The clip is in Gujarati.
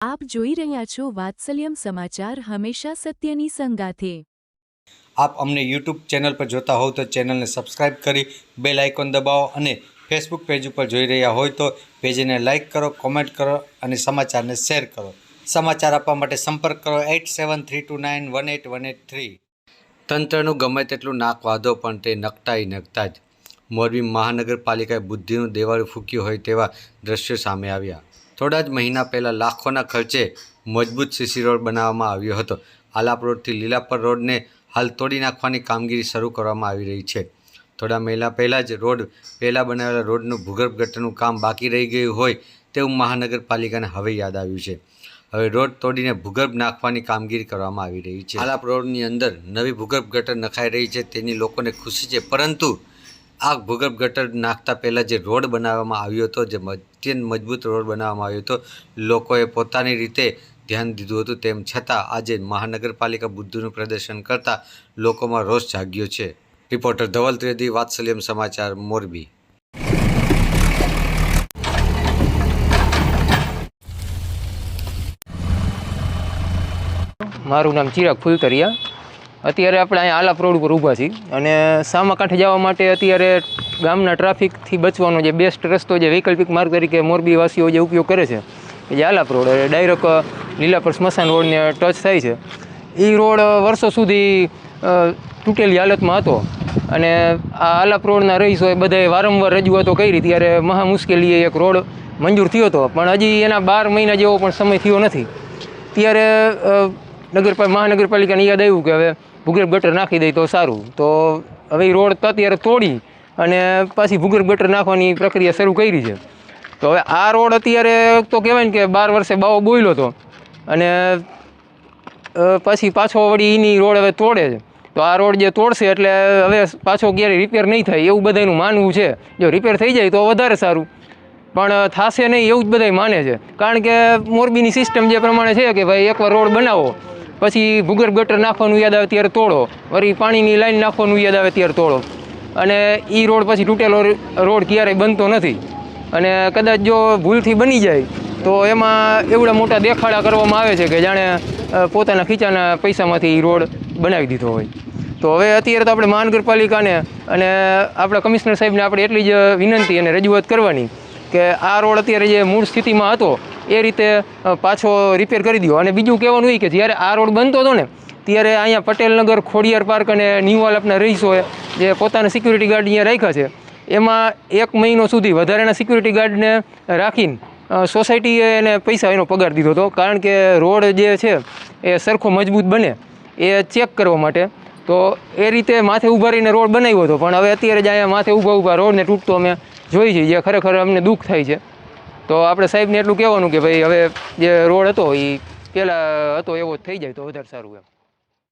આપ જોઈ રહ્યા છો વાત્સલ્યમ સમાચાર હંમેશા સત્યની સંગાથે. આપ અમને યુટ્યુબ ચેનલ પર જોતા હોવ તો ચેનલને સબસ્ક્રાઇબ કરી બેલ આઇકોન દબાવો અને ફેસબુક પેજ ઉપર જોઈ રહ્યા હોય તો પેજને લાઇક કરો, કોમેન્ટ કરો અને સમાચારને શેર કરો. સમાચાર આપવા માટે સંપર્ક કરો eight seven three two nine one eight one eight three. તંત્રનું ગમે તેટલું નાક વાંધો પણ તે નકટાઈ નકતા જ. મોરબી મહાનગરપાલિકાએ બુદ્ધિનું દેવાળું ફૂક્યું હોય તેવા દ્રશ્યો સામે આવ્યા. થોડા જ મહિના પહેલાં લાખોના ખર્ચે મજબૂત સીસી રોડ બનાવવામાં આવ્યો હતો. આલાપ રોડથી લીલાપર રોડને હાલ તોડી નાખવાની કામગીરી શરૂ કરવામાં આવી રહી છે. થોડા મહિના પહેલાં જ રોડ પહેલાં બનાવેલા રોડનું ભૂગર્ભ ગટરનું કામ બાકી રહી ગયું હોય તેવું મહાનગરપાલિકાને હવે યાદ આવ્યું છે. હવે રોડ તોડીને ભૂગર્ભ નાખવાની કામગીરી કરવામાં આવી રહી છે. આલાપ રોડની અંદર નવી ભૂગર્ભ ગટર નખાઈ રહી છે. તેની લોકોને ખુશી છે. પરંતુ આ ભૂગર્ભ ગટર નાખતા પહેલાં જે રોડ બનાવવામાં આવ્યો હતો, જે અત્યંત મજબૂત રોડ બનાવવામાં આવ્યો હતો, લોકોએ પોતાની રીતે ધ્યાન દીધું હતું. તેમ છતાં આજે મહાનગરપાલિકા બુદ્ધિનું પ્રદર્શન કરતાં લોકોમાં રોષ જાગ્યો છે. રિપોર્ટર ધવલ ત્રિવેદી, વાત્સલ્યમ સમાચાર, મોરબી. મારું નામ ચિરાગ ફુલતરિયા અત્યારે આપણે અહીંયા આલાપ રોડ ઉપર ઊભા છીએ. અને સામા કાંઠે જવા માટે અત્યારે ગામના ટ્રાફિકથી બચવાનો જે બેસ્ટ રસ્તો જે વૈકલ્પિક માર્ગ તરીકે મોરબી વાસીઓ જે ઉપયોગ કરે છે, એ જે આલાપ રોડ ડાયરેક્ટ લીલાપર સ્મશાન રોડને ટચ થાય છે. એ રોડ વર્ષો સુધી તૂટેલી હાલતમાં હતો. અને આ આલાપ રોડના રહીશોએ બધાએ વારંવાર રજૂઆતો કરી ત્યારે મહા મુશ્કેલીએ એક રોડ મંજૂર થયો હતો. પણ હજી એના બાર મહિના જેવો પણ સમય થયો નથી. ત્યારે નગરપાલિકા નગરપા, મહાનગરપાલિકાને યાદ આવ્યું કે હવે ભૂગર્ભ ગટર નાખી દઈએ તો સારું. તો હવે એ રોડ અત્યારે તોડી અને પાછી ભૂગર્ભ ગટર નાખવાની પ્રક્રિયા શરૂ કરી છે. તો હવે આ રોડ અત્યારે તો કહેવાય ને કે બાર વર્ષે બાવો બોયલો હતો અને પછી પાછો વળી એની રોડ હવે તોડે છે. તો આ રોડ જે તોડશે એટલે હવે પાછો ક્યારેય રિપેર નહીં થાય એવું બધાનું માનવું છે. જો રિપેર થઈ જાય તો વધારે સારું. પણ થશે નહીં એવું જ બધાય માને છે. કારણ કે મોરબીની સિસ્ટમ જે પ્રમાણે છે કે ભાઈ એકવાર રોડ બનાવો પછી ભૂગર્ભ ગટર નાખવાનું યાદ આવે ત્યારે તોડો. વળી પાણીની લાઈન નાખવાનું યાદ આવે ત્યારે તોડો. અને એ રોડ પછી તૂટેલો રોડ ક્યારેય બનતો નથી. અને કદાચ જો ભૂલથી બની જાય, તો એમાં એવડા મોટા દેખાડા કરવામાં આવે છે કે જાણે પોતાના ખીચાના પૈસામાંથી એ રોડ બનાવી દીધો હોય. તો હવે અત્યારે તો આપણે મહાનગરપાલિકાને અને આપણા કમિશનર સાહેબને આપણે એટલી જ વિનંતી અને રજૂઆત કરવાની કે આ રોડ અત્યારે જે મૂળ સ્થિતિમાં હતો એ રીતે પાછો રિપેર કરી દો અને બીજું કહેવાનું એ કે જ્યારે આ રોડ બનતો હતો ને, ત્યારે અહીંયા પટેલનગર, ખોડિયાર પાર્ક અને ન્યૂ આપના રહીશોએ જે પોતાના સિક્યુરિટી ગાર્ડ અહીંયા રાખ્યા છે, એમાં એક મહિનો સુધી વધારાના સિક્યુરિટી ગાર્ડને રાખીને સોસાયટીએ એને પૈસા એનો પગાર દીધો હતો. કારણ કે રોડ જે છે, એ સરખો મજબૂત બને, એ ચેક કરવા માટે. તો એ રીતે માથે ઊભા રહીને રોડ બનાવ્યો હતો. પણ હવે અત્યારે જ અહીંયા માથે ઊભા ઊભા રોડને તૂટતો અમે જોઈ છીએ. જે ખરેખર અમને દુઃખ થાય છે. તો આપણે સાહેબને એટલું કહેવાનું કે ભાઈ, હવે જે રોડ હતો એ પહેલાં હતો એવો જ થઈ જાય તો વધારે સારું એમ.